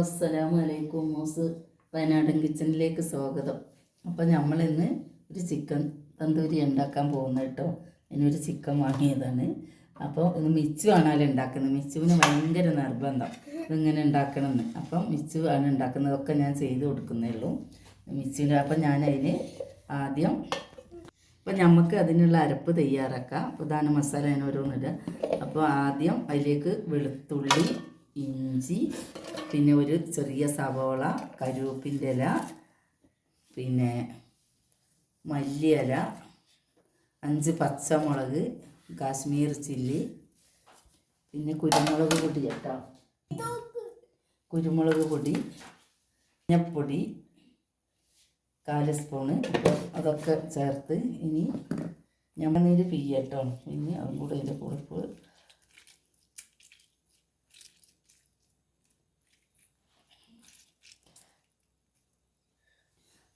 അസ്സലാമു അലൈക്കും മോസ്. വയനാടൻ കിച്ചണിലേക്ക് സ്വാഗതം. അപ്പം നമ്മളിന്ന് ഒരു ചിക്കൻ തന്തൂരി ഉണ്ടാക്കാൻ പോകുന്നത് കേട്ടോ. ഇതിനൊരു ചിക്കൻ വാങ്ങിയതാണ്. അപ്പോൾ ഇന്ന് മിച്ചു ആണല്ലോ ഉണ്ടാക്കുന്നത്. മിച്ചുവിന് ഭയങ്കര നിർബന്ധം. ഇതിങ്ങനെ ഉണ്ടാക്കണമെന്ന്. അപ്പം മിച്ചു ആണ് ഉണ്ടാക്കുന്നതൊക്കെ ഞാൻ ചെയ്ത് കൊടുക്കുന്നേ ഉള്ളൂ. മിച്ചുവിന്റെ അപ്പം ഞാനതിന് ആദ്യം അപ്പം നമുക്ക് അതിനുള്ള അരപ്പ് തയ്യാറാക്കാം. അപ്പോൾ ഇതാണ് മസാല ഞാൻ അപ്പോൾ ആദ്യം അതിലേക്ക് വെളുത്തുള്ളി ഇഞ്ചി പിന്നെ ഒരു ചെറിയ സവോള കരുവേപ്പിന്റെ ഇല പിന്നെ മല്ലിയില അഞ്ച് പച്ചമുളക് കാശ്മീർ ചില്ലി പിന്നെ കുരുമുളക് പൊടി കേട്ടോ. കുരുമുളക് പൊടി മഞ്ഞപ്പൊടി കാൽ സ്പൂണ് അതൊക്കെ ചേർത്ത് ഇനി ഞമ്മനീര് പിയ്യട്ടോ ഇനി അതും കൂടെ അതിന്റെ കുഴപ്പ്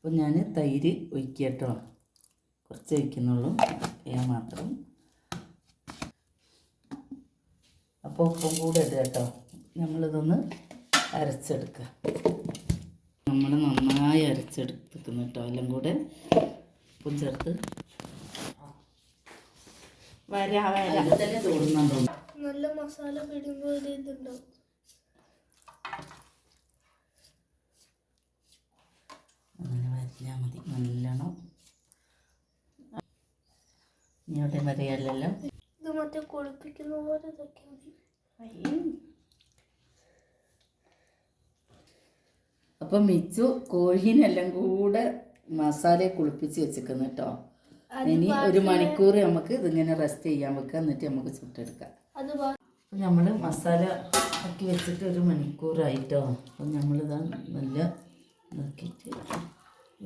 അപ്പോൾ ഞാൻ തൈര് ഒഴിക്കട്ടോ. കുറച്ച് ഒഴിക്കുന്നുള്ളൂ. ഞാൻ മാത്രം. അപ്പോൾ ഉപ്പും കൂടെ ഇടുക കേട്ടോ. നമ്മളിതൊന്ന് അരച്ചെടുക്കുക നമ്മൾ നന്നായി അരച്ചെടുത്തിക്കുന്നു കേട്ടോ. എല്ലാം കൂടെ ഉപ്പും ചേർത്ത്. വരാ വരാ. തോന്നുന്നുണ്ടോ? നല്ല മസാല പിടിക്കുമ്പോൾ ഇതുണ്ടോ ഇതുണ്ടാവും. വരഞ്ഞാൽ മതി. നല്ലോണം. ഇങ്ങോട്ട് മതിയല്ലോ വരയല്ലല്ലോ. ഇത് മറ്റേ കുളിപ്പിക്കുന്ന പോലെ ഇതൊക്കെ അപ്പം മിച്ചു കോഴീനെല്ലാം കൂടെ മസാല കുളിപ്പിച്ച് വെച്ചിരിക്കുന്നു കേട്ടോ. ഇനി ഒരു മണിക്കൂർ നമുക്ക് ഇതിങ്ങനെ റെസ്റ്റ് ചെയ്യാൻ വെക്കാം എന്നിട്ട് നമുക്ക് ചുട്ടെടുക്കാം. നമ്മൾ അപ്പം നമ്മൾ മസാല ആക്കി വെച്ചിട്ട് ഒരു മണിക്കൂറായിട്ടോ. അപ്പം നമ്മളിതാ നല്ല നോക്കിയിട്ട്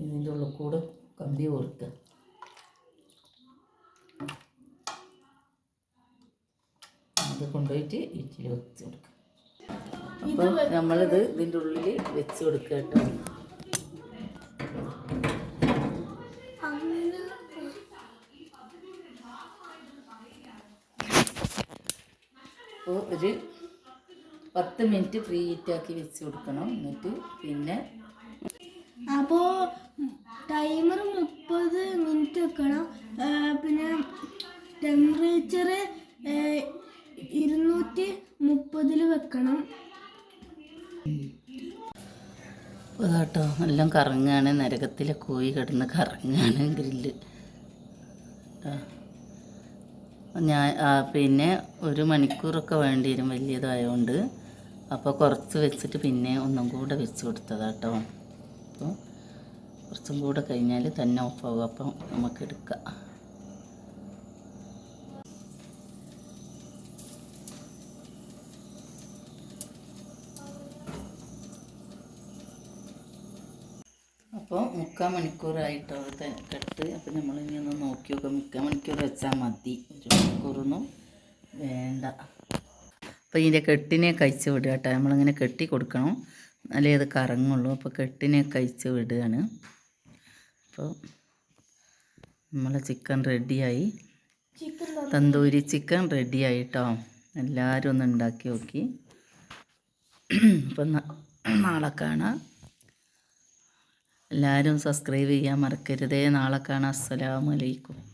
ഇതിന്റെ ഉള്ളിൽ കൂടെ കമ്പി കൊടുക്കുക അത് കൊണ്ടുപോയിട്ട് ഇറ്റിൽ വെച്ച് കൊടുക്കുക അപ്പോൾ നമ്മളിത് ഇതിന്റെ ഉള്ളിൽ വെച്ച് കൊടുക്കുക കേട്ടോ. അപ്പോൾ ഒരു പത്ത് മിനിറ്റ് ഫ്രീ ഹീറ്റാക്കി വെച്ച് കൊടുക്കണം. എന്നിട്ട് പിന്നെ അപ്പോൾ ടൈമർ മുപ്പത് മിനിറ്റ് വെക്കണം. പിന്നെ ടെമ്പറേച്ചർ ഇരുന്നൂറ്റി മുപ്പതിൽ വെക്കണം. ട്ടോ എല്ലാം കറങ്ങാണ്. നരകത്തിലെ കോഴി കിടന്ന് കറങ്ങാണ് ഗ്രില്ല്. ഞാൻ പിന്നെ ഒരു മണിക്കൂറൊക്കെ വേണ്ടി വരും വലിയതായതുകൊണ്ട് അപ്പോൾ കുറച്ച് വെച്ചിട്ട് പിന്നെ ഒന്നും കൂടെ വെച്ച് കൊടുത്തതാട്ടോ. അപ്പോൾ കുറച്ചും കൂടെ കഴിഞ്ഞാൽ തന്നെ ഓഫാകും അപ്പം നമുക്ക് എടുക്കാം. അപ്പോൾ മുക്കാൽ മണിക്കൂറായിട്ട് അവിടെ കെട്ട്. അപ്പോൾ നമ്മളിനി ഒന്ന് നോക്കി നോക്കാം. മുക്കാൽ മണിക്കൂർ വെച്ചാൽ മതി. ഒരു മണിക്കൂറൊന്നും വേണ്ട. അപ്പോൾ ഇതിന്റെ കെട്ടിനെ കഴിച്ച് വിടുക കേട്ടോ. നമ്മളിങ്ങനെ കെട്ടി കൊടുക്കണം. എന്നാലേ അത് കറങ്ങുള്ളൂ. അപ്പോൾ കെട്ടിനെ കഴിച്ച് വിടുകയാണ്. അപ്പോൾ നമ്മളെ ചിക്കൻ റെഡിയായി. തന്തൂരി ചിക്കൻ റെഡിയായി കേട്ടോ എല്ലാവരും ഒന്ന് ഉണ്ടാക്കി നോക്കി. അപ്പം നാളെ കാണാം. എല്ലാവരും സബ്സ്ക്രൈബ് ചെയ്യാൻ മറക്കരുതേ. നാളെ കാണാം. അസ്സലാമലൈക്കും